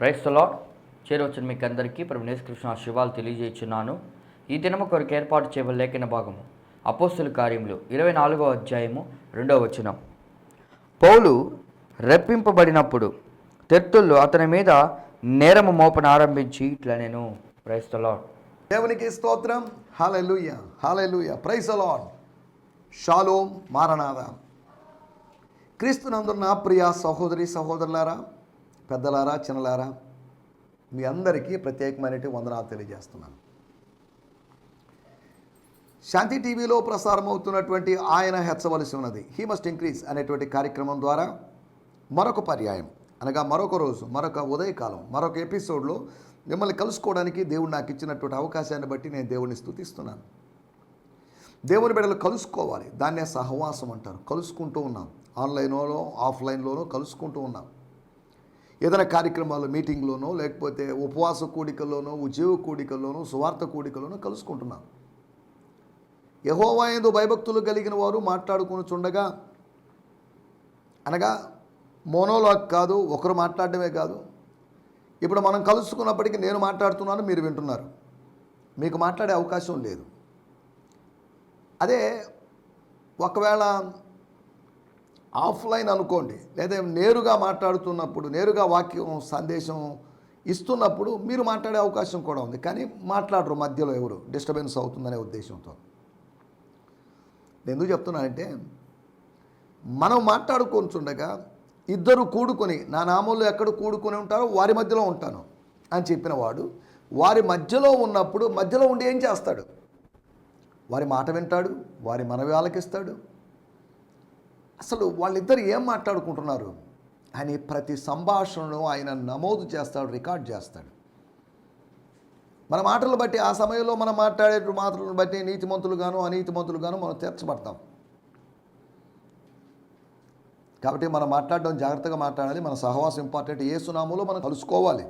క్రైస్తలో చేరవచ్చిన మీకు అందరికీ ప్రభు కృష్ణ శివాలు తెలియజేస్తున్నాను ఈ దినము కొరకు ఏర్పాటు చేయబడిన లేఖన భాగము. అపోస్తుల కార్యములు ఇరవై నాలుగో అధ్యాయము రెండవ వచనం. పౌలు రెప్పింపబడినప్పుడు తెత్తుళ్ళు అతని మీద నేరము మోపన ఆరంభించి ఇట్లా నేను క్రైస్తలో దేవునికి స్తోత్రం. హాలెలుయ హాలెలుయ ప్రైస్ అలాడ్ షాలోం మారనాథ. క్రీస్తునందున్న ప్రియ సహోదరి సహోదరులారా పెద్దలారా చిన్నలారా మీ అందరికీ ప్రత్యేకమైనటువంటి వందనాలు తెలియజేస్తున్నాను. శాంతి టీవీలో ప్రసారం అవుతున్నటువంటి ఆయన హెచ్చవలసి ఉన్నది. హీ మస్ట్ ఇంక్రీజ్ అనేటువంటి కార్యక్రమం ద్వారా మరొక పర్యాయం అనగా మరొక రోజు మరొక ఉదయకాలం మరొక ఎపిసోడ్లో మిమ్మల్ని కలుసుకోవడానికి దేవుడు నాకు ఇచ్చినటువంటి అవకాశాన్ని బట్టి నేను దేవుడిని స్థుతిస్తున్నాను. దేవుని బిడ్డలు కలుసుకోవాలి. దాన్నే సహవాసం అంటారు. కలుసుకుంటూ ఉన్నాం. ఆన్లైన్లోనో ఆఫ్లైన్లోనో కలుసుకుంటూ ఉన్నాం. ఏదైనా కార్యక్రమాలు మీటింగ్లోనో లేకపోతే ఉపవాస కూడికల్లోనో ఉద్యోగ కూడికల్లోనో సువార్త కూడికల్లోనో కలుసుకుంటున్నాం. యహోవాయందు భయభక్తులు కలిగిన వారు మాట్లాడుకుని చుండగా అనగా మోనోలాగ్ కాదు ఒకరు మాట్లాడడమే కాదు ఇప్పుడు మనం కలుసుకున్నప్పటికీ నేను మాట్లాడుతున్నాను మీరు వింటున్నారు. మీకు మాట్లాడే అవకాశం లేదు. అదే ఒకవేళ ఆఫ్లైన్ అనుకోండి లేదా నేరుగా మాట్లాడుతున్నప్పుడు నేరుగా వాక్యం సందేశం ఇస్తున్నప్పుడు మీరు మాట్లాడే అవకాశం కూడా ఉంది. కానీ మాట్లాడరు మధ్యలో ఎవరు డిస్టర్బెన్స్ అవుతుందనే ఉద్దేశంతో. నేను ఎందుకు చెప్తున్నానంటే మనం మాట్లాడుకుంటుండగా ఇద్దరు కూడుకొని నా నామంలో ఎక్కడ కూడుకొని ఉంటారో వారి మధ్యలో ఉంటాను అని చెప్పిన వాడు వారి మధ్యలో ఉన్నప్పుడు మధ్యలో ఉండి ఏం చేస్తాడు? వారి మాట వింటాడు వారి మనవి ఆలకిస్తాడు అసలు వాళ్ళిద్దరు ఏం మాట్లాడుకుంటున్నారు? అని ప్రతి సంభాషణను ఆయన నమోదు చేస్తాడు రికార్డ్ చేస్తాడు. మన మాటలు బట్టి ఆ సమయంలో మనం మాట్లాడే మాటలను బట్టి నీతిమంతులుగాను అనీతిమంతులుగాను మనం తీర్చబడతాం. కాబట్టి మనం మాట్లాడడం జాగ్రత్తగా మాట్లాడాలి. మన సహవాసం ఇంపార్టెంట్. ఏ సునామూలో మనం కలుసుకోవాలి.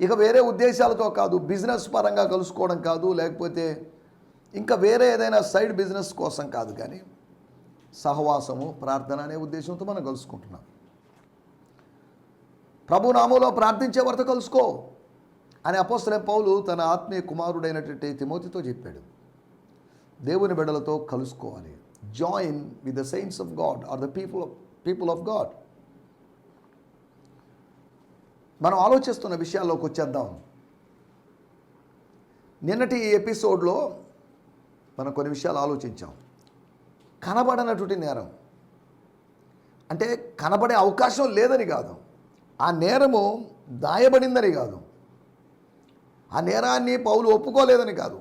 ఇక వేరే ఉద్దేశాలతో కాదు బిజినెస్ పరంగా కలుసుకోవడం కాదు లేకపోతే ఇంకా వేరే ఏదైనా సైడ్ బిజినెస్ కోసం కాదు కానీ సహవాసము ప్రార్థన అనే ఉద్దేశంతో మనం కలుసుకుంటున్నాం. ప్రభు నామంలో ప్రార్థించే వారితో కలుసుకో అని అపోసరే పౌలు తన ఆత్మీయ కుమారుడైనటువంటి తిమోతితో చెప్పాడు. దేవుని బిడ్డలతో కలుసుకోవాలి. Join with the sons of God or the people of people of God మనం ఆలోచిస్తున్న విషయాల్లోకి వచ్చేద్దాం. నిన్నటి ఈ ఎపిసోడ్లో మనం కొన్ని విషయాలు ఆలోచించాం. కనబడనటువంటి నేరం. అంటే కనబడే అవకాశం లేదని కాదు. ఆ నేరము దాయబడిందని కాదు. ఆ నేరాన్ని పౌలు ఒప్పుకోలేదని కాదు.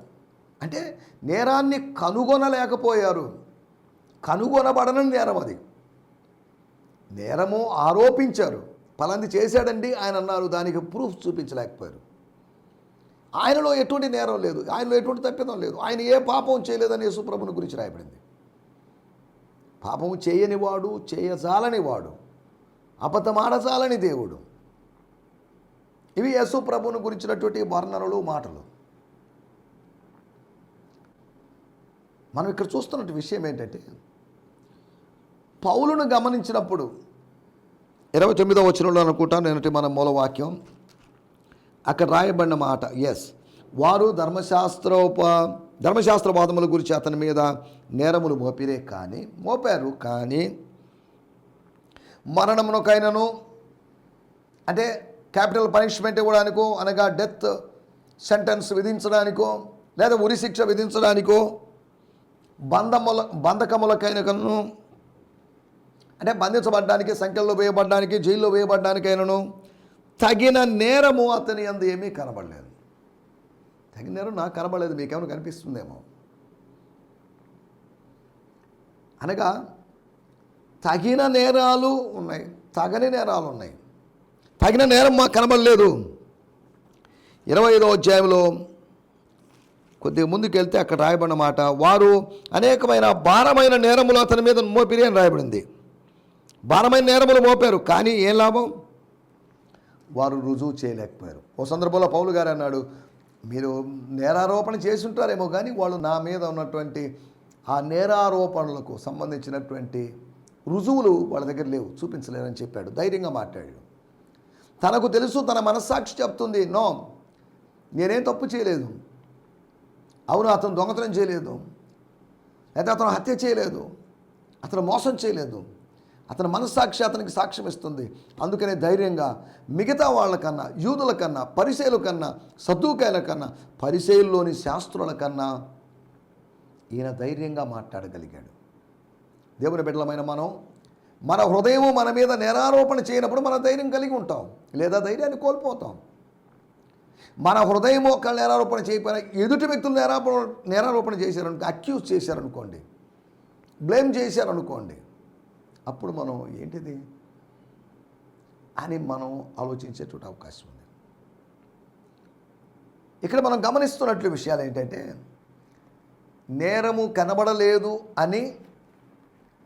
అంటే నేరాన్ని కనుగొనలేకపోయారు. కనుగొనబడనని నేరం అది. నేరము ఆరోపించారు. పలాంది చేశాడండి ఆయన అన్నారు దానికి ప్రూఫ్ చూపించలేకపోయారు. ఆయనలో ఎటువంటి నేరం లేదు. ఆయనలో ఎటువంటి తప్పిదం లేదు. ఆయన ఏ పాపం చేయలేదని యేసుప్రభుని గురించి రాయబడింది. పాపము చేయనివాడు చేయజాలనివాడు చేయజాలని వాడు దేవుడు. ఇవి యేసు ప్రభుని గురించినటువంటి వర్ణనలు మాటలు. మనం ఇక్కడ చూస్తున్న విషయం ఏంటంటే పౌలును గమనించినప్పుడు ఇరవై తొమ్మిదో వచనంలో అనుకుంటాను నేనటి మన మూలవాక్యం అక్కడ రాయబడిన మాట ఎస్ వారు ధర్మశాస్త్రోప ధర్మశాస్త్రవాదముల గురించి అతని మీద నేరములు మోపిరే కానీ మోపారు కానీ మరణమునకైనను అంటే క్యాపిటల్ పనిష్మెంట్ ఇవ్వడానికో అనగా డెత్ సెంటెన్స్ విధించడానికో లేదా ఉరి శిక్ష విధించడానికో బంధముల బంధకములకైనను అంటే బంధించబడ్డానికి సంఖ్యలో వేయబడ్డానికి జైల్లో వేయబడ్డానికైనను తగిన నేరము అతని అందు ఏమీ కనబడలేదు. తగిన నేరం నాకు కనబడలేదు మీకేమైనా కనిపిస్తుందేమో? అనగా తగిన నేరాలు ఉన్నాయి. తగని నేరాలు ఉన్నాయి. తగిన నేరం మాకు కనబడలేదు. ఇరవై ఐదో అధ్యాయంలో కొద్దిగా ముందుకెళ్తే అక్కడ రాయబడిన మాట వారు అనేకమైన భారమైన నేరములు అతని మీద మోపిరి అని రాయబడింది. భారమైన నేరములు మోపారు కానీ ఏం లాభం? వారు రుజువు చేయలేకపోయారు. ఓ సందర్భంలో పౌలు గారు అన్నాడు మీరు నేరారోపణ చేసి ఉంటారేమో కానీ వాళ్ళు నా మీద ఉన్నటువంటి ఆ నేరారోపణలకు సంబంధించినటువంటి రుజువులు వాళ్ళ దగ్గర లేవు చూపించలేరని చెప్పాడు. ధైర్యంగా మాట్లాడాడు. తనకు తెలుసు తన మనస్సాక్షి చెప్తుంది నో నేనేం తప్పు చేయలేదు. అవును అతను దొంగతనం చేయలేదు. లేదా అతను హత్య చేయలేదు. అతను మోసం చేయలేదు. అతని మనస్సాక్షి అతనికి సాక్ష్యం ఇస్తుంది. అందుకనే ధైర్యంగా మిగతా వాళ్ళకన్నా యూదుల కన్నా పరిశైల కన్నా సద్దుకాయల కన్నా పరిశైల్లోని శాస్త్రుల కన్నా ఈయన ధైర్యంగా మాట్లాడగలిగాడు. దేవుని బిడ్డలమైన మనం మన హృదయం మన మీద నేరారోపణ చేయనప్పుడు మన ధైర్యం కలిగి ఉంటాం లేదా ధైర్యాన్ని కోల్పోతాం. మన హృదయం ఒక నేరారోపణ చేయకపోయినా ఎదుటి వ్యక్తులు నేరారోపణ నేరారోపణ చేశారనుకో అక్యూజ్ చేశారనుకోండి బ్లేమ్ చేశారనుకోండి అప్పుడు మనం ఏంటిది? అని మనం ఆలోచించేటువంటి అవకాశం ఉంది. ఇక్కడ మనం గమనిస్తున్నట్లు విషయాలు ఏంటంటే నేరము కనబడలేదు అని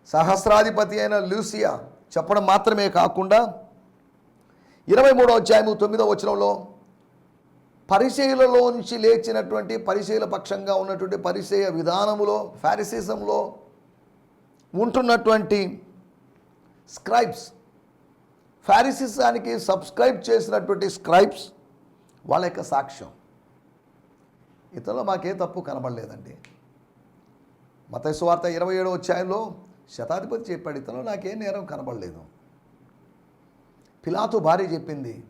సహస్రాధిపతి అయిన లూసియా చెప్పడం మాత్రమే కాకుండా ఇరవై మూడో అధ్యాయము తొమ్మిదో వచనంలో పరిచయులలో నుంచి లేచినటువంటి పరిచయల పక్షంగా ఉన్నటువంటి పరిచయ విధానములో ఫారిసిజంలో ఉంటున్నటువంటి స్క్రైబ్స్ ఫారిసిజానికి సబ్స్క్రైబ్ చేసినటువంటి స్క్రైబ్స్ వాళ్ళ యొక్క సాక్ష్యం. ఇతరులో మాకే తప్పు కనబడలేదండి. మత సువార్త ఇరవై ఏడో అధ్యాయంలో శతాధిపతి చెప్పాడు ఇతను నాకేం నేరం కనబడలేదు. పిలాతు భార్య చెప్పింది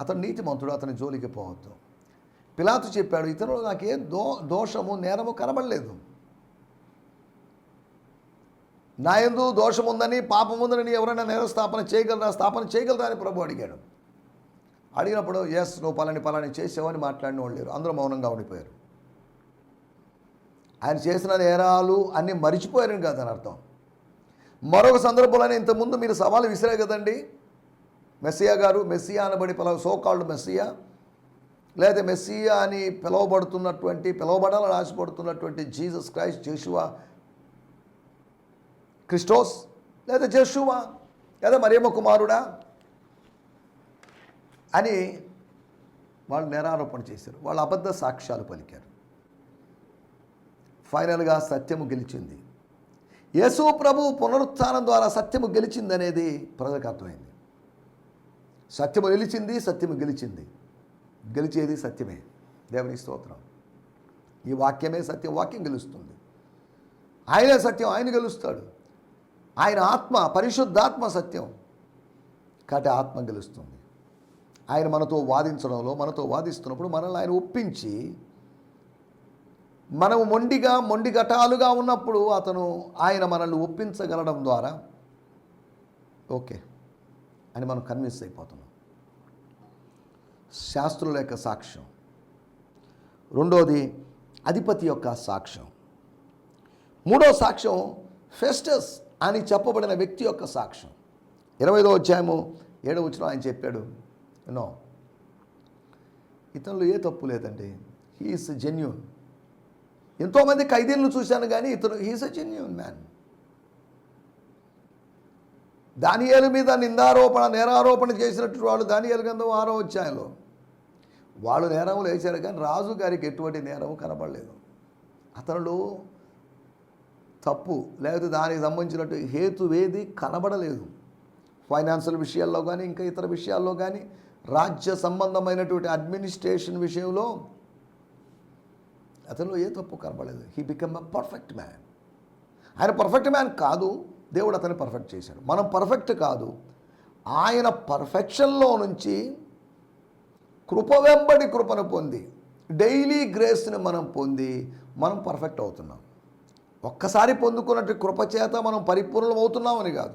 అతను నీతిమంతుడు అతని జోలికి పోవద్దు. పిలాతు చెప్పాడు ఇతరులు నాకేం దో దోషము నేరము కనబడలేదు. నా ఎందు దోషం ఉందని పాపం ఉందని ఎవరైనా నేర స్థాపన చేయగలరా? స్థాపన చేయగలరా? అని ప్రభు అడిగాడు. అడిగినప్పుడు ఎస్ నువ్వు పలాని పలాని చేసావని మాట్లాడిన వాళ్ళు లేరు. అందరూ మౌనంగా ఉండిపోయారు. ఆయన చేసిన నేరాలు అన్నీ మరిచిపోయారని కాదని అర్థం. మరొక సందర్భంలోనే ఇంతకుముందు మీరు సవాలు విసిరే కదండి. మెస్సియా గారు మెస్సియా అనబడి పిలవ సోకాళ్ళు మెస్సియా లేదా మెస్సియా అని పిలువబడుతున్నటువంటి పిలువబడాలని ఆశపడుతున్నటువంటి జీసస్ క్రైస్ట్ జేషువా క్రిస్టోస్ లేదా జేషువా లేదా మరియమ్మ కుమారుడా అని వాళ్ళు నేరారోపణ చేశారు. వాళ్ళు అబద్ధ సాక్ష్యాలు పలికారు. ఫైనల్గా సత్యము గెలిచింది. యేసు ప్రభు పునరుత్థానం ద్వారా సత్యము గెలిచిందనేది ప్రజలకు అర్థమైంది. సత్యము నిలిచింది సత్యము గెలిచింది. గెలిచేది సత్యమే. దేవుని స్తోత్రం. ఈ వాక్యమే సత్యం వాక్యం గెలుస్తుంది. ఆయనే సత్యం ఆయన గెలుస్తాడు. ఆయన ఆత్మ పరిశుద్ధాత్మ సత్యం. కాబట్టి ఆత్మ గెలుస్తుంది. ఆయన మనతో వాదించడంలో మనతో వాదిస్తున్నప్పుడు మనల్ని ఆయన ఒప్పించి మనము మొండిగా మొండి ఘటాలుగా ఉన్నప్పుడు అతను ఆయన మనల్ని ఒప్పించగలడం ద్వారా ఓకే అని మనం కన్విన్స్ అయిపోతున్నాం. శాస్త్రుల యొక్క సాక్ష్యం. రెండోది అధిపతి యొక్క సాక్ష్యం. మూడో సాక్ష్యం ఫెస్టస్ అని చెప్పబడిన వ్యక్తి యొక్క సాక్ష్యం. ఇరవైదో అధ్యాయము ఏడవ వచ్చిన ఆయన చెప్పాడు నో ఇతనిలో ఏ తప్పు లేదండి. He is genuine. ఎంతోమంది ఖైదీలను చూశాను కానీ ఇతను హీస్ అ జెన్యున్ మ్యాన్ దానియాల మీద నిందారోపణ నేరారోపణ చేసినట్టు వాళ్ళు దానియాల గంధం ఆరో వచ్చాయలో వాళ్ళు నేరములు వేశారు కానీ రాజు గారికి ఎటువంటి నేరము కనపడలేదు అతనులో తప్పు లేకపోతే దానికి సంబంధించినట్టు హేతువేది కనబడలేదు. ఫైనాన్షియల్ విషయాల్లో కానీ ఇంకా ఇతర విషయాల్లో కానీ రాజ్య సంబంధమైనటువంటి అడ్మినిస్ట్రేషన్ విషయంలో అతనిలో ఏ తప్పు కనబడలేదు. He become a perfect man ఆయన పర్ఫెక్ట్ మ్యాన్ కాదు. దేవుడు అతన్ని పర్ఫెక్ట్ చేశాడు. మనం పర్ఫెక్ట్ కాదు. ఆయన పర్ఫెక్షన్లో నుంచి కృప వెంబడి కృపను పొంది డైలీ గ్రేస్ని మనం పొంది మనం పర్ఫెక్ట్ అవుతున్నాం. ఒక్కసారి పొందుకున్నట్టు కృప చేత మనం పరిపూర్ణం అవుతున్నామని కాదు.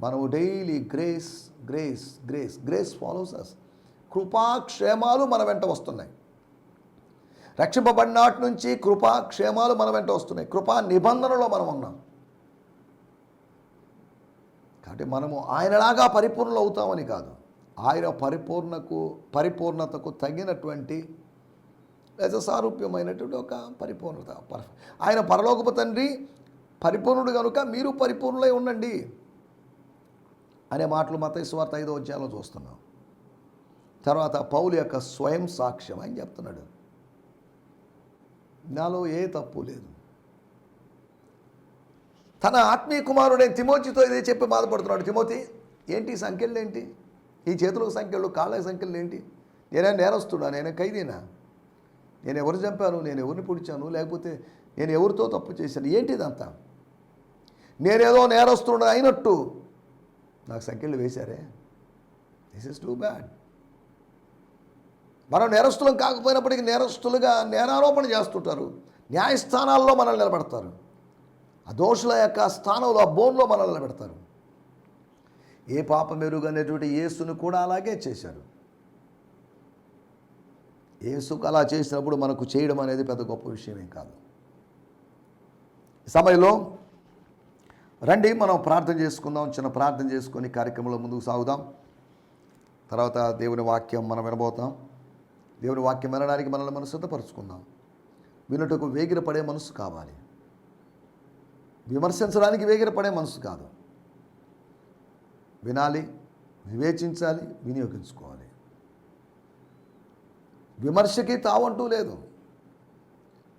మనము daily grace grace grace grace follows us కృపాక్షేమాలు మన వెంట వస్తున్నాయి. రక్షింపబడినాటి నుంచి కృపా క్షేమాలు మన వెంట వస్తున్నాయి. కృపా నిబంధనలో మనం ఉన్నాం. కాబట్టి మనము ఆయనలాగా పరిపూర్ణలు అవుతామని కాదు. ఆయన పరిపూర్ణకు పరిపూర్ణతకు తగినటువంటి లేదా సారూప్యమైనటువంటి ఒక పరిపూర్ణత. ఆయన పరలోకపు తండ్రి పరిపూర్ణుడు కనుక మీరు పరిపూర్ణులై ఉండండి అనే మాటలు మత స్వార్థ ఐదో అధ్యాయంలో చూస్తున్నాం. తర్వాత పౌలు యొక్క స్వయం సాక్ష్యం అని చెప్తున్నాడు. నాలో ఏ తప్పు లేదు. తన ఆత్మీయ కుమారుడైన తిమోతితో ఇదే చెప్పి బాధపడుతున్నాడు. తిమోతి ఏంటి సంఖ్యలు ఏంటి? ఈ చేతులకు సంఖ్యలు కాళ్ళ సంఖ్యలు ఏంటి? నేనే నేరస్తున్నా నేనే ఖైదీనా? నేను ఎవరు చంపాను? నేను ఎవరిని పొడిచాను? లేకపోతే నేను ఎవరితో తప్పు చేశాను? ఏంటిదంతా? నేనేదో నేరస్తుడు అయినట్టు. నాకు సంఖ్యలు వేశారే? దిస్ ఇస్ టూ బ్యాడ్ మనం నేరస్తులం కాకపోయినప్పటికీ నేరస్తులుగా నేరారోపణ చేస్తుంటారు. న్యాయస్థానాల్లో మనల్ని నిలబెడతారు. ఆ దోషుల యొక్క స్థానంలో ఆ బోన్లో మనల్ని నిలబెడతారు. ఏ పాప మెరుగనేటువంటి యేసును కూడా అలాగే చేశారు. యేసుకు అలా చేసినప్పుడు మనకు చేయడం అనేది పెద్ద గొప్ప విషయమేం కాదు. సమయంలో రండి మనం ప్రార్థన చేసుకుందాం చిన్న ప్రార్థన చేసుకొని కార్యక్రమంలో ముందుకు సాగుదాం. తర్వాత దేవుని వాక్యం మనం వినబోతాం. దేవుని వాక్యం వినడానికి మనల్ని మనం సిద్ధపరచుకుందాం. వినుటకు వేగిరపడే మనసు కావాలి. విమర్శించడానికి వేగిరపడే మనసు కాదు. వినాలి వివేచించాలి వినియోగించుకోవాలి. విమర్శకి తావంటూ లేదు.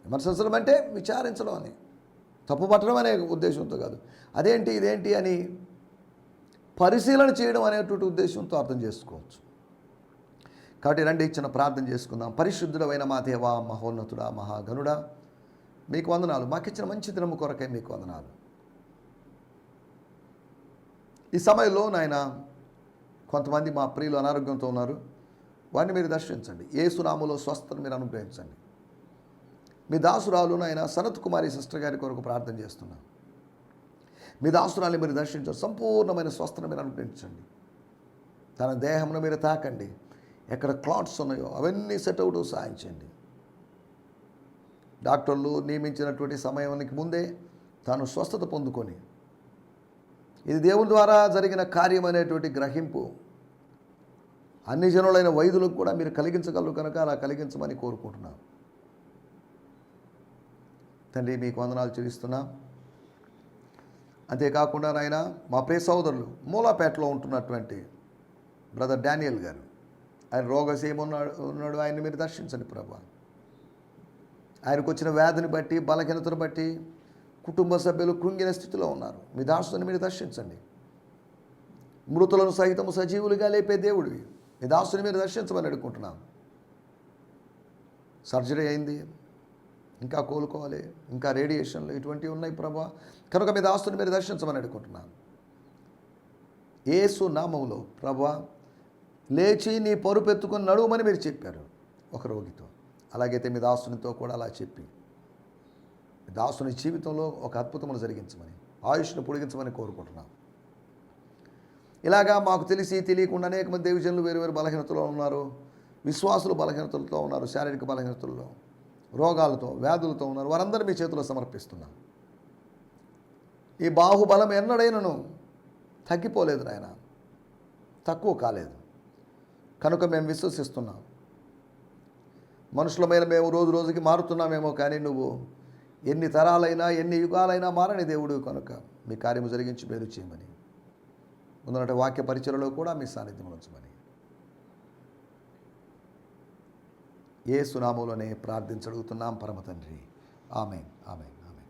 విమర్శించడం అంటే విచారించడం అని. తప్పు పట్టడం అనే ఉద్దేశంతో కాదు. అదేంటి ఇదేంటి అని పరిశీలన చేయడం అనేటువంటి ఉద్దేశంతో అర్థం చేసుకోవచ్చు. కాబట్టి రండి ఇచ్చిన ప్రార్థన చేసుకుందాం. పరిశుద్ధుడమైన మా దేవా మహోన్నతుడా మహాగనుడా మీకు వందనాలు. మాకిచ్చిన మంచి దినము కొరకే మీకు వందనాలు. ఈ సమయంలో నాయన కొంతమంది మా ప్రియులు అనారోగ్యంతో ఉన్నారు. వారిని మీరు దర్శించండి. ఏ సునాములో స్వస్థను మీరు అనుగ్రహించండి. మీ దాసురాలు నాయన సనత్ కుమారి సిస్టర్ గారి కొరకు ప్రార్థన చేస్తున్నాను మీ దాసురాల్ని మీరు దర్శించండి. సంపూర్ణమైన స్వస్థను మీరు అనుగ్రహించండి. తన దేహమును మీరు తాకండి. ఎక్కడ క్లాట్స్ ఉన్నాయో అవన్నీ సెట్ అవుట్ సాయించండి డాక్టర్లు నియమించినటువంటి సమయానికి ముందే తాను స్వస్థత పొందుకొని ఇది దేవుని ద్వారా జరిగిన కార్యం అనేటువంటి గ్రహింపు అన్ని జనులైన వైద్యులకు కూడా మీరు కలిగించగలరు కనుక అలా కలిగించమని కోరుకుంటున్నాను తండ్రి మీకు వందనాలు చెల్లిస్తున్నా. అంతేకాకుండా నాయన మా ప్రియ సోదరులు మూలాపేటలో ఉంటున్నటువంటి బ్రదర్ డానియల్ గారు ఆయన రోగసీమ ఉన్నాడు ఉన్నాడు ఆయన్ని మీరు దర్శించండి ప్రభా. ఆయనకు వచ్చిన వ్యాధిని బట్టి బలహీనతను బట్టి కుటుంబ సభ్యులు కృంగిన స్థితిలో ఉన్నారు. మీ దాసుని మీరు దర్శించండి. మృతులను సహితము సజీవులుగా లేపే దేవుడివి. మీ దాసుని మీరు దర్శించమని అడుగుకుంటున్నాం. సర్జరీ అయింది. ఇంకా కోలుకోవాలి. ఇంకా రేడియేషన్లు ఇటువంటివి ఉన్నాయి ప్రభా. కనుక మీ దాస్తుని మీరు దర్శించమని అడుగుకుంటున్నాను ఏసు నామంలో ప్రభా లేచి నీ పరుపెత్తుకొని నడువమని మీరు చెప్పారు. ఒక రోగితో. అలాగైతే మీ దాసునితో కూడా అలా చెప్పి. మీ దాసుని జీవితంలో ఒక అద్భుతమును జరిగించమని ఆయుష్ను పొడిగించమని కోరుకుంటున్నాను ఇలాగా మాకు తెలిసి తెలియకుండా అనేక మంది దేవజనులు వేరు వేరు బలహీనతలో ఉన్నారు. విశ్వాసులు బలహీనతలతో ఉన్నారు శారీరక బలహీనతల్లో రోగాలతో వ్యాధులతో ఉన్నారు. వారందరూ మీ చేతిలో సమర్పిస్తున్నారు ఈ బాహుబలం ఎన్నడైనను తగ్గిపోలేదు నాయన. తక్కువ కాలేదు. కనుక మేము విశ్వసిస్తున్నాం. మనుషులమైన మేము రోజు రోజుకి మారుతున్నామేమో కానీ నువ్వు ఎన్ని తరాలైనా ఎన్ని యుగాలైనా మారని దేవుడు కనుక మీ కార్యము జరిగించి మేలు చేయమని. ముందున్నటి వాక్య పరిచయలో కూడా మీ సాన్నిధ్యం ఉంచమని. ఏ సునామంలోనే ప్రార్థించడుగుతున్నాం పరమ తండ్రి. ఆమె ఆమె ఆమె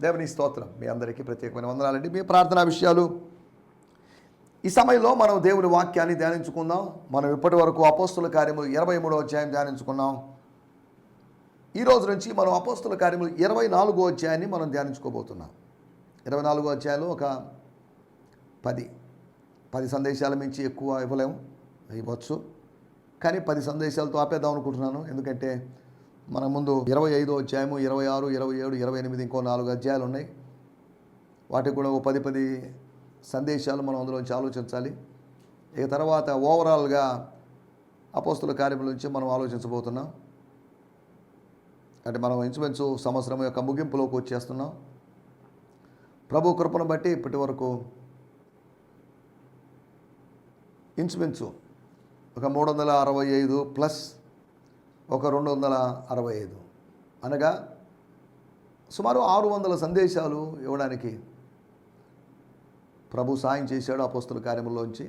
దేవుని స్తోత్రం. మీ అందరికీ ప్రత్యేకమైన వందనాలండి. మీ ప్రార్థనా విషయాలు ఈ సమయంలో మనం దేవుని వాక్యాన్ని ధ్యానించుకుందాం. మనం ఇప్పటి వరకు అపోస్తుల కార్యములు ఇరవై మూడో అధ్యాయం ధ్యానించుకున్నాం. ఈ రోజు నుంచి మనం అపోస్తుల కార్యములు ఇరవై నాలుగో అధ్యాయాన్ని మనం ధ్యానించుకోబోతున్నాం. ఇరవై నాలుగో అధ్యాయంలో ఒక పది పది సందేశాల మించి ఎక్కువ ఇవ్వలేము ఇవ్వచ్చు. కానీ పది సందేశాలతో ఆపేద్దాం అనుకుంటున్నాను. ఎందుకంటే మన ముందు ఇరవై ఐదో అధ్యాయము ఇరవై ఆరు ఇరవై ఏడు ఇరవై ఎనిమిది ఇంకో నాలుగు అధ్యాయాలు ఉన్నాయి. వాటికి కూడా ఒక పది పది సందేశాలు మనం అందులోంచి ఆలోచించాలి. ఇక తర్వాత ఓవరాల్గా అపోస్తుల కార్యముల నుంచి మనం ఆలోచించబోతున్నాం. అంటే మనం ఇంచుమించు సంవత్సరం యొక్క ముగింపులోకి వచ్చేస్తున్నాం. ప్రభు కృపను బట్టి ఇప్పటి వరకు ఇంచుమించు ఒక మూడు వందల అరవై ఐదు ప్లస్ ఒక రెండు వందల అరవై ఐదు అనగా సుమారు ఆరు వందల సందేశాలు ఇవ్వడానికి ప్రభు సాయం చేశాడు అపోస్తుల కార్యముల్లోంచి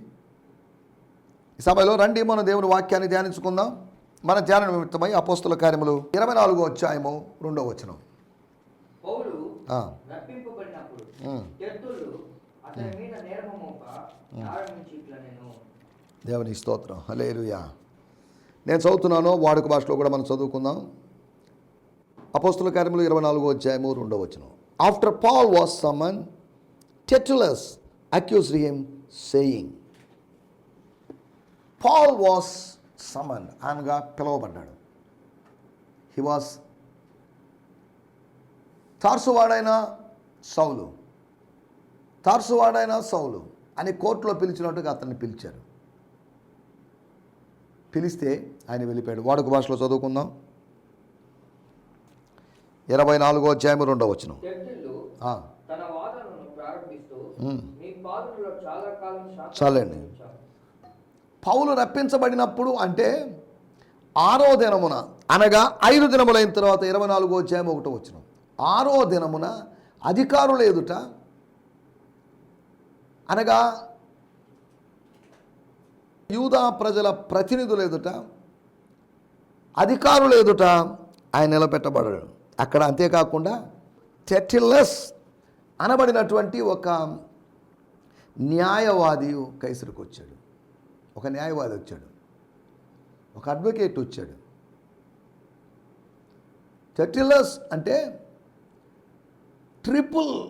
ఈ సమయంలో రండి మనం దేవుని వాక్యాన్ని ధ్యానించుకుందాం. మన ధ్యాన నిమిత్తమై అపోస్తుల కార్యములు ఇరవై నాలుగో అధ్యాయము రెండో వచనం. దేవుని స్తోత్రం. హలేలుయా నేను చదువుతున్నాను వాడుక భాషలో కూడా మనం చదువుకుందాం. అపోస్తుల కార్యములు ఇరవై నాలుగో అధ్యాయము రెండో వచనం. After Paul was summon Tertullus accuse him saying Paul was summon అనగా పిలువబడ్డాడు. హీ వాస్ తార్సువాడైన సౌలు తార్సువాడైన సౌలు అని కోర్టులో పిలిచినట్టుగా అతన్ని పిలిచారు. పిలిస్తే ఆయన వెళ్ళిపోయాడు. వాడుక భాషలో చదువుకుందాం. ఇరవై నాలుగో అధ్యాయం రెండో తన వాదనను ప్రారంభిస్తూ చాలండి. పౌలు రప్పించబడినప్పుడు అంటే ఆరో దినమున అనగా ఐదు దినములైన తర్వాత ఇరవై నాలుగో అధ్యాయం ఒకటో వచ్చిన. ఆరో దినమున అధికారుల ఎదుట అనగా యూదా ప్రజల ప్రతినిధుల ఎదుట అధికారుల ఎదుట ఆయన నిలబెట్టబడ్డాడు. అక్కడ అంతేకాకుండా టెటిల్లస్ అనబడినటువంటి ఒక న్యాయవాది కైసరుకు వచ్చాడు ఒక న్యాయవాది వచ్చాడు. ఒక అడ్వకేట్ వచ్చాడు. టెటిలస్ అంటే ట్రిపుల్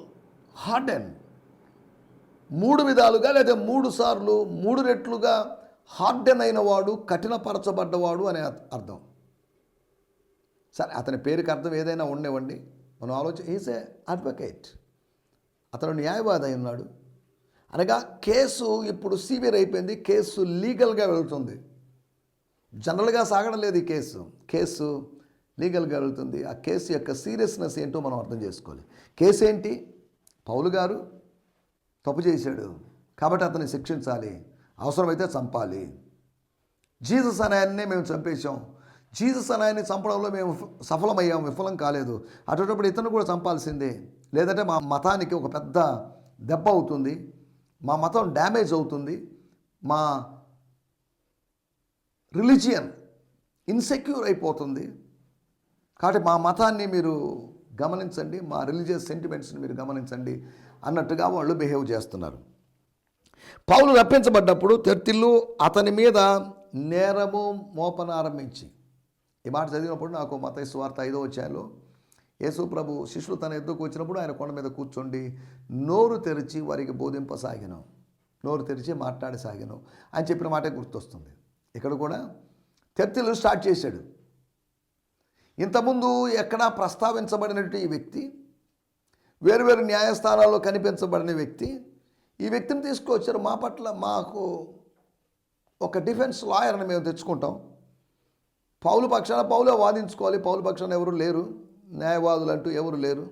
హార్డెన్ మూడు విధాలుగా లేదా మూడు సార్లు మూడు రెట్లుగా హార్డెన్ అయిన వాడు కఠినపరచబడ్డవాడు అనే అర్థం. సరే అతని పేరుకి అర్థం ఏదైనా ఉండేవండి మనం ఆలోచన ఈజ్ ఏ అడ్వకేట్ అతను న్యాయవాది అయి ఉన్నాడు. అనగా కేసు ఇప్పుడు సీవియర్ అయిపోయింది కేసు లీగల్గా వెళుతుంది. జనరల్గా సాగడం లేదు ఈ కేసు. కేసు లీగల్గా వెళుతుంది. ఆ కేసు యొక్క సీరియస్నెస్ ఏంటో మనం అర్థం చేసుకోవాలి. కేసు ఏంటి? పౌలు గారు తప్పు చేశాడు. కాబట్టి అతన్ని శిక్షించాలి. అవసరమైతే చంపాలి. జీసస్ అనే ఆయన్నే మేము చంపేశాం. జీసస్ అనే ఆయన్ని చంపడంలో మేము సఫలమయ్యాం. విఫలం కాలేదు. అటువంటిప్పుడు ఇతను కూడా చంపాల్సిందే. లేదంటే మా మతానికి ఒక పెద్ద దెబ్బ అవుతుంది. మా మతం డ్యామేజ్ అవుతుంది. మా రిలీజియన్ ఇన్సెక్యూర్ అయిపోతుంది. కాబట్టి మా మతాన్ని మీరు గమనించండి మా రిలీజియస్ సెంటిమెంట్స్ని మీరు గమనించండి అన్నట్టుగా వాళ్ళు బిహేవ్ చేస్తున్నారు. పౌలు రప్పించబడ్డప్పుడు తెర్తిల్లు అతని మీద నేరము మోపనారంభించి. ఈ మాట చదివినప్పుడు నాకు మత స్వార్థ ఐదో అధ్యాయంలో యేసు ప్రభు శిష్యులు తన ఎద్దుకు వచ్చినప్పుడు ఆయన కొండ మీద కూర్చోండి నోరు తెరిచి వారికి బోధింపసాగాను. నోరు తెరిచి మాట్లాడసాగాను అని చెప్పిన మాటే గుర్తొస్తుంది. ఇక్కడ కూడా తెర్తిల్లు స్టార్ట్ చేశాడు. ఇంతకుముందు ఎక్కడా ప్రస్తావించబడినటువంటి ఈ వ్యక్తి వేరువేరు న్యాయస్థానాల్లో కనిపించబడిన వ్యక్తి ఈ వ్యక్తిని తీసుకొచ్చారు మా పట్ల మాకు ఒక డిఫెన్స్ లాయర్ని మేము తెచ్చుకుంటాం. పౌలు పక్షాన పౌలే వాదించుకోవాలి పౌలు పక్షాన ఎవరు లేరు. న్యాయవాదులు అంటూ ఎవరు లేరు.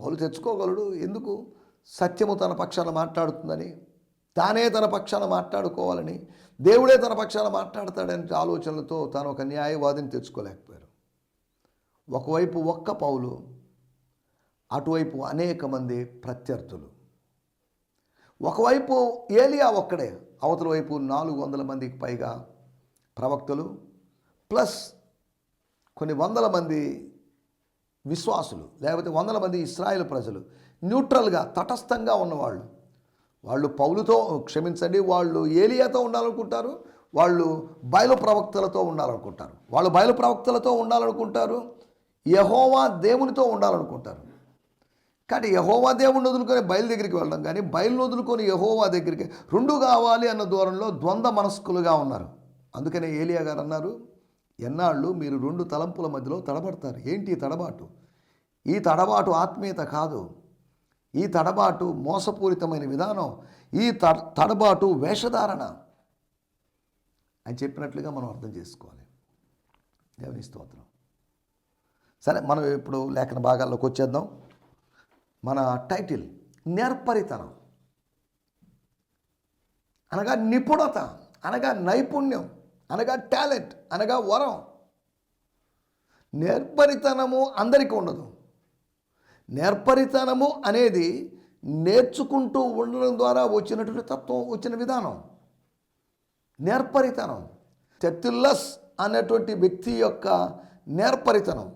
పౌలు తెచ్చుకోగలడు. ఎందుకు? సత్యము తన పక్షాన మాట్లాడుతుందని తానే తన పక్షాన మాట్లాడుకోవాలని దేవుడే తన పక్షాన మాట్లాడతాడనే ఆలోచనలతో తాను ఒక న్యాయవాదిని తెచ్చుకోలేకపోయారు. ఒకవైపు ఒక్క పౌలు అటువైపు అనేక మంది ప్రత్యర్థులు. ఒకవైపు ఏలియా ఒక్కడే అవతల వైపు నాలుగు వందల మందికి పైగా ప్రవక్తలు ప్లస్ కొన్ని వందల మంది విశ్వాసులు లేకపోతే వందల మంది ఇస్రాయేల్ ప్రజలు న్యూట్రల్గా తటస్థంగా ఉన్నవాళ్ళు. వాళ్ళు పౌలుతో క్షమించండి వాళ్ళు ఏలియాతో ఉండాలనుకుంటారు వాళ్ళు బయలు ప్రవక్తలతో ఉండాలనుకుంటారు. వాళ్ళు బయలు ప్రవక్తలతో ఉండాలనుకుంటారు యహోవా దేవునితో ఉండాలనుకుంటారు. కానీ యహోవా దేవుని వదులుకొని బయలు దగ్గరికి వెళ్ళడం కానీ బయలును వదులుకొని యహోవా దగ్గరికి రెండు కావాలి అన్న దూరంలో ద్వంద్వ మనస్కులుగా ఉన్నారు. అందుకనే ఏలియా గారు అన్నారు ఎన్నాళ్ళు మీరు రెండు తలంపుల మధ్యలో తడబడతారు? ఏంటి ఈ తడబాటు? ఈ తడబాటు ఆత్మీయత కాదు. ఈ తడబాటు మోసపూరితమైన విధానం. ఈ త తడబాటు వేషధారణ అని చెప్పినట్లుగా మనం అర్థం చేసుకోవాలి. దేవుని స్తోత్రం. సరే మనం ఇప్పుడు లేఖన భాగాల్లోకి వచ్చేద్దాం. మన టైటిల్ నేర్పరితనం. అనగా నిపుణత అనగా నైపుణ్యం. అనగా టాలెంట్ అనగా వరం. నేర్పరితనము అందరికీ ఉండదు. నేర్పరితనము అనేది నేర్చుకుంటూ ఉండడం ద్వారా వచ్చినటువంటి తత్వం వచ్చిన విధానం. నేర్పరితనం. తెత్తుల్లస్ అనేటువంటి వ్యక్తి యొక్క నేర్పరితనం.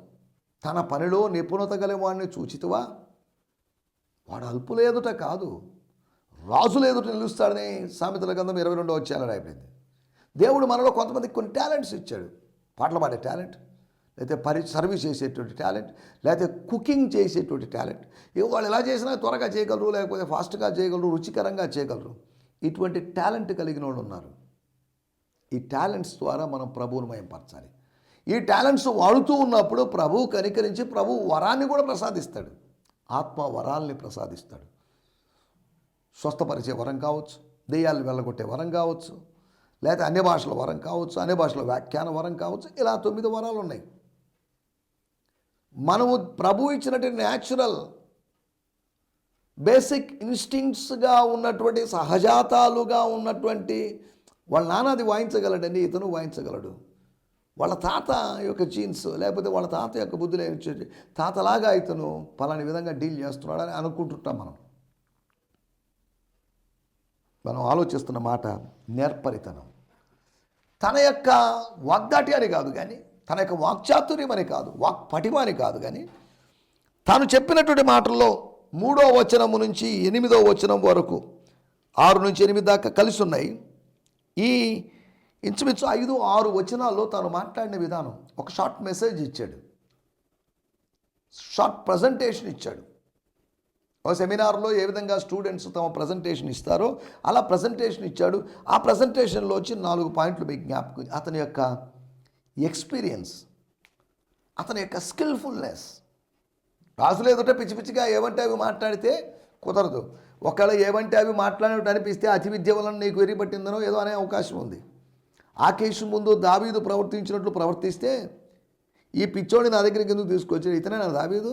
తన పనిలో నిపుణత గలవాడిని చూచితువా? వాడు అల్పులేదుట కాదు. రాజులేదుట నిలుస్తాడని సామెతల గంధం ఇరవై రెండో వచ్చేయాలని అయిపోయింది దేవుడు మనలో కొంతమందికి కొన్ని టాలెంట్స్ ఇచ్చాడు. పాటలు పాడే టాలెంట్ లేకపోతే పరి సర్వీస్ చేసేటువంటి టాలెంట్ లేకపోతే కుకింగ్ చేసేటువంటి టాలెంట్. ఇక వాళ్ళు ఎలా చేసినా త్వరగా చేయగలరు లేకపోతే ఫాస్ట్గా చేయగలరు రుచికరంగా చేయగలరు. ఇటువంటి టాలెంట్ కలిగిన వాళ్ళు ఉన్నారు. ఈ టాలెంట్స్ ద్వారా మనం ప్రభువును మయంపరచాలి. ఈ టాలెంట్స్ వాడుతూ ఉన్నప్పుడు ప్రభువు కనికరించి ప్రభు వరాన్ని కూడా ప్రసాదిస్తాడు. ఆత్మ వరాల్ని ప్రసాదిస్తాడు. స్వస్థపరిచే వరం కావచ్చు దెయ్యాలు వెళ్ళగొట్టే వరం కావచ్చు లేదా అన్ని భాషల వరం కావచ్చు అన్ని భాషల వ్యాఖ్యాన వరం కావచ్చు ఇలా తొమ్మిది వరాలు ఉన్నాయి. మనము ప్రభు ఇచ్చినటువంటి న్యాచురల్ బేసిక్ ఇన్స్టింక్ట్స్గా ఉన్నటువంటి సహజాతాలుగా ఉన్నటువంటి వాళ్ళ నాన్న అది వాయించగలడండి ఇతను వాయించగలడు. వాళ్ళ తాత యొక్క జీన్స్ లేకపోతే వాళ్ళ తాత యొక్క బుద్ధులు వచ్చేది తాతలాగా ఇతను పలాని విధంగా డీల్ చేస్తున్నాడని అనుకుంటుంటాం మనం. మనం ఆలోచిస్తున్న మాట నేర్పరితనం. తన యొక్క వాగ్దాటి అని కాదు కానీ తన యొక్క వాక్చాతుర్యం అని కాదు వాక్ పటిమ అని కాదు కానీ తాను చెప్పినటువంటి మాటల్లో మూడో వచనము నుంచి ఎనిమిదో వచనం వరకు ఆరు నుంచి ఎనిమిది దాకా కలిసి ఉన్నాయి. ఈ ఇంచుమించు ఐదు ఆరు వచనాల్లో తాను మాట్లాడిన విధానం ఒక షార్ట్ మెసేజ్ ఇచ్చాడు. షార్ట్ ప్రజెంటేషన్ ఇచ్చాడు. సెమినార్లో ఏ విధంగా స్టూడెంట్స్ తమ ప్రజెంటేషన్ ఇస్తారో అలా ప్రజెంటేషన్ ఇచ్చాడు. ఆ ప్రజెంటేషన్లో వచ్చి నాలుగు పాయింట్లు మీకు జ్ఞాపకం అతని యొక్క ఎక్స్పీరియన్స్ అతని యొక్క స్కిల్ఫుల్నెస్ రాసులు ఎదుట పిచ్చి పిచ్చిగా ఏమంటే అవి మాట్లాడితే కుదరదు. ఒకవేళ ఏమంటే అవి మాట్లాడినట్టు అనిపిస్తే అతి విద్య వలన నీకు వెరిపట్టిందనో ఏదో అనే అవకాశం ఉంది. ఆ కేసు ముందు దావీదు ప్రవర్తించినట్లు ప్రవర్తిస్తే ఈ పిచ్చోడిని నా దగ్గరికి ఎందుకు తీసుకొచ్చాడు ఇతనే నా దావీదు?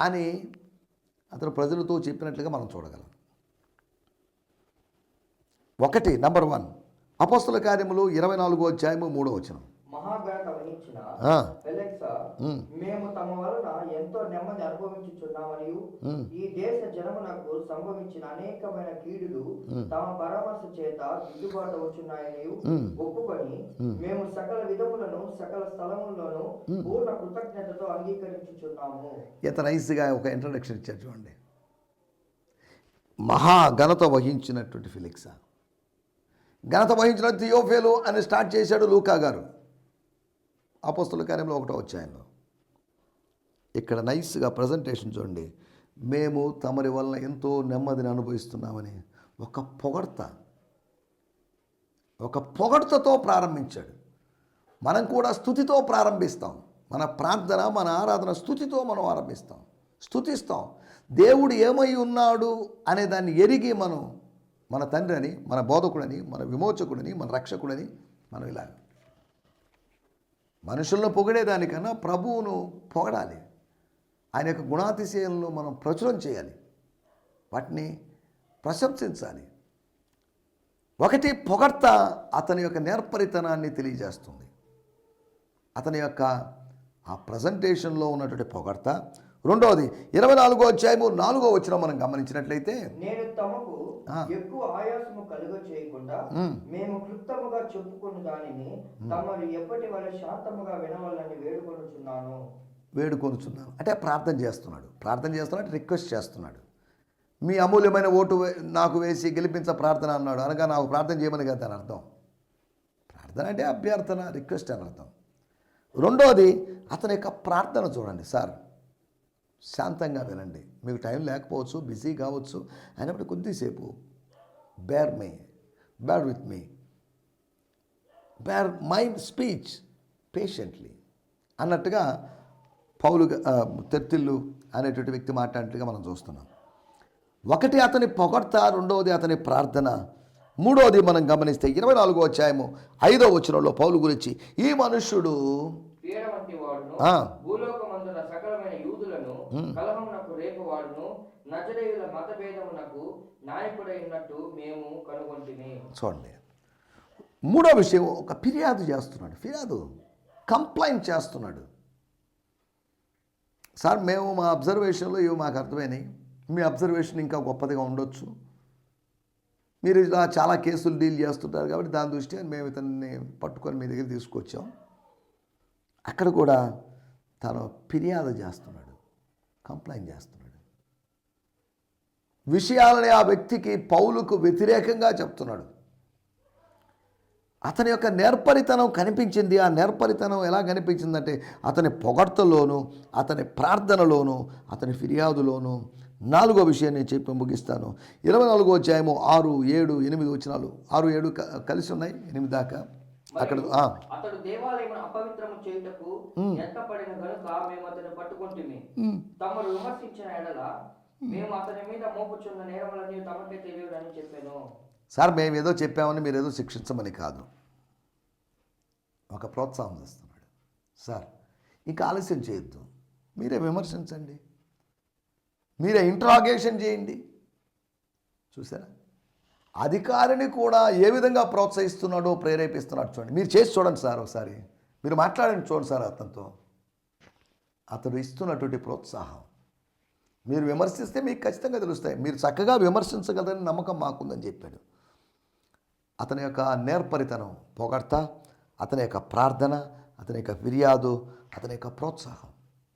అని అతను ప్రజలతో చెప్పినట్లుగా మనం చూడగలం. ఒకటి నంబర్ వన్ అపస్తుల కార్యములు ఇరవై నాలుగో అధ్యాయము మూడో వచనం. మహాఘనత వహించిన ఉమ్, మేము తమ వలన ఎంతో నెమ్మది అనుభవించుచున్నామనియు ఉమ్, ఈ దేశ జనమునకు సంభవించిన అనేకమైన కీడులు తమ పరామర్శ చేత దిద్దుబాటు వచ్చున్నాయని. ఒప్పుకొని మేము సకల విధములను సకల స్థలముల్లోనూ పూర్ణ కృతజ్ఞతతో అంగీకరించుచున్నాము. ఎంత నైస్గా ఒక ఇంట్రడక్షన్ ఇచ్చారు చూడండి. మహా ఘనత వహించినటువంటి ఫిలిక్సా. ఘనత వహించిన థియోఫేలు అని స్టార్ట్ చేశాడు లూకా గారు. అపోస్తుల కార్యంలో ఒకటో వచ్చాయను ఇక్కడ నైస్గా ప్రజెంటేషన్ చూడండి. మేము తమరి వలన ఎంతో నెమ్మదిని అనుభవిస్తున్నామని ఒక పొగడ్త ఒక పొగడ్తతో ప్రారంభించాడు. మనం కూడా స్థుతితో ప్రారంభిస్తాం. మన ప్రార్థన మన ఆరాధన స్థుతితో మనం ఆరంభిస్తాం. స్థుతిస్తాం. దేవుడు ఏమై ఉన్నాడు అనే దాన్ని ఎరిగి మనం మన తండ్రి అని మన బోధకుడని మన విమోచకుడని మన రక్షకుడని మనం ఇలా మనుషులను పొగిడేదానికన్నా ప్రభువును పొగడాలి. ఆయన యొక్క గుణాతిశయంలో మనం ప్రచురం చేయాలి. వాటిని ప్రశంసించాలి. ఒకటి పొగడ్త అతని యొక్క నేర్పరితనాన్ని తెలియజేస్తుంది. అతని యొక్క ఆ ప్రజెంటేషన్లో ఉన్నటువంటి పొగడ్త రెండవది ఇరవై నాలుగో అధ్యాయము నాలుగో వచ్చిన మనం గమనించినట్లయితే నేను తమకు. ఎక్కువ ఆయాసము కలుగ చేయకుండా మేము క్లుప్తముగా చెప్పుకున్న దానిని తమరు ఎప్పటి వల్ల శాంతముగా వినవాలని వేడుకొనుచున్నాను. వేడుకొనుచున్నాను. అంటే ప్రార్థన చేస్తున్నాడు. ప్రార్థన చేస్తున్నాడు రిక్వెస్ట్ చేస్తున్నాడు. మీ అమూల్యమైన ఓటు నాకు వేసి గెలిపించ ప్రార్థన అన్నాడు. అనగా నాకు ప్రార్థన చేయమని కదా దాని అర్థం. ప్రార్థన అంటే అభ్యర్థన రిక్వెస్ట్ అని అర్థం. రెండోది అతని యొక్క ప్రార్థన చూడండి సార్. శాంతంగా వినండి. మీకు టైం లేకపోవచ్చు బిజీ కావచ్చు అయినప్పుడు కొద్దిసేపు bear me bear with me bear my speech patiently అన్నట్టుగా పౌలు ఆ, తెర్తిల్లు అనేటువంటి వ్యక్తి మాట్లాడినట్టుగా మనం చూస్తున్నాం. ఒకటి అతని పొగడ్త రెండవది అతని ప్రార్థన మూడవది మనం గమనిస్తే ఇరవై నాలుగో అధ్యాయము ఐదో వచనంలో పౌలు గురించి ఈ మనుష్యుడు పీడ వంటి వాడును ఆ, భూలోకమందున సకలమైన కలహమునకు నజరేయుల మతభేదమునకు నాయకుడై ఉన్నట్టు మేము కనుగొంటిమి. చూడండి. మూడో విషయం ఒక ఫిర్యాదు చేస్తున్నాడు. ఫిర్యాదు కంప్లైంట్ చేస్తున్నాడు. సార్ మేము మా అబ్జర్వేషన్లో ఇవి మాకు అర్థమైనాయి. మీ అబ్జర్వేషన్ ఇంకా గొప్పదిగా ఉండొచ్చు. మీరు ఇలా చాలా కేసులు డీల్ చేస్తుంటారు కాబట్టి దాని దృష్ట్యా మేము ఇతన్ని పట్టుకొని మీ దగ్గర తీసుకొచ్చాం. అక్కడ కూడా తను ఫిర్యాదు చేస్తున్నాడు. కంప్లైంట్ చేస్తున్నాడు. విషయాలని ఆ వ్యక్తికి పౌలుకు వ్యతిరేకంగా చెప్తున్నాడు. అతని యొక్క నేర్పరితనం కనిపించింది. ఆ నేర్పరితనం ఎలా కనిపించిందంటే అతని పొగడ్తలోను అతని ప్రార్థనలోను అతని ఫిర్యాదులోను నాలుగో విషయం నేను చెప్పి ముగిస్తాను. ఇరవై నాలుగో అధ్యాయము ఆరు ఏడు ఎనిమిది వచ్చినాలు ఆరు ఏడు క- కలిసి ఉన్నాయి? ఎనిమిది దాకా? అక్కడ అతడు దేవాలయమును అపవిత్రము చేయుటకు ఎత్తపడిన గనుక మేము అతన్ని పట్టుకుంటుమి. తమరు విమర్శించిన ఎడల మేము. అతని మీద మోపుచున్న నేరములన్నీ తమకే తెలియదని చెప్పాను. సార్ మేము ఏదో చెప్పామని మీరు ఏదో శిక్షించమని కాదు. ఒక ప్రోత్సాహం చేస్తున్నాడు. సార్ ఇంకా ఆలస్యం చేయొద్దు. మీరే విమర్శించండి. మీరే ఇంట్రాగేషన్ చేయండి. చూసారా? అధికారిని కూడా ఏ విధంగా ప్రోత్సహిస్తున్నాడో ప్రేరేపిస్తున్నాడు చూడండి. మీరు చేసి చూడండి సార్ ఒకసారి. మీరు మాట్లాడండి చూడండి సార్ అతనితో. అతడు ఇస్తున్నటువంటి ప్రోత్సాహం. మీరు విమర్శిస్తే మీకు ఖచ్చితంగా తెలుస్తాయి. మీరు చక్కగా విమర్శించగలరని నమ్మకం మాకుందని చెప్పాడు. అతని యొక్క నేర్పరితనం పొగడ్త అతని యొక్క ప్రార్థన అతని యొక్క ఫిర్యాదు అతని యొక్క ప్రోత్సాహం.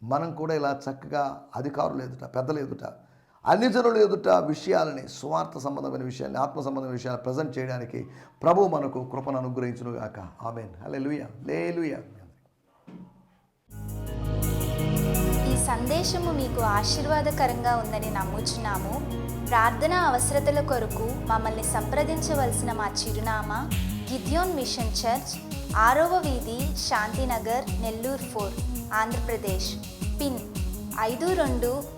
మనం కూడా ఇలా చక్కగా అధికారులు ఎదుట పెద్దలు ఎదుట అన్ని జనులు ఎదుట విషయాలని స్వార్థ సంబంధమైన విషయాన్ని ఆత్మ సంబంధమైన విషయాన్ని ప్రజెంట్ చేయడానికి ప్రభు మనకు కృపను అనుగ్రహించును గాక. ఆమెన్ అలే లూయా లే ఈ సందేశము మీకు ఆశీర్వాదకరంగా ఉందని నమ్ముచున్నాము. ప్రార్థన అవసరతల కొరకు మమ్మల్ని సంప్రదించవలసిన మా చిరునామా గిద్యోన్ మిషన్ చర్చ్ ఆరవ వీధి శాంతినగర్ నెల్లూరు ఫోర్ ఆంధ్రప్రదేశ్. పిన్ ఐదు రెండు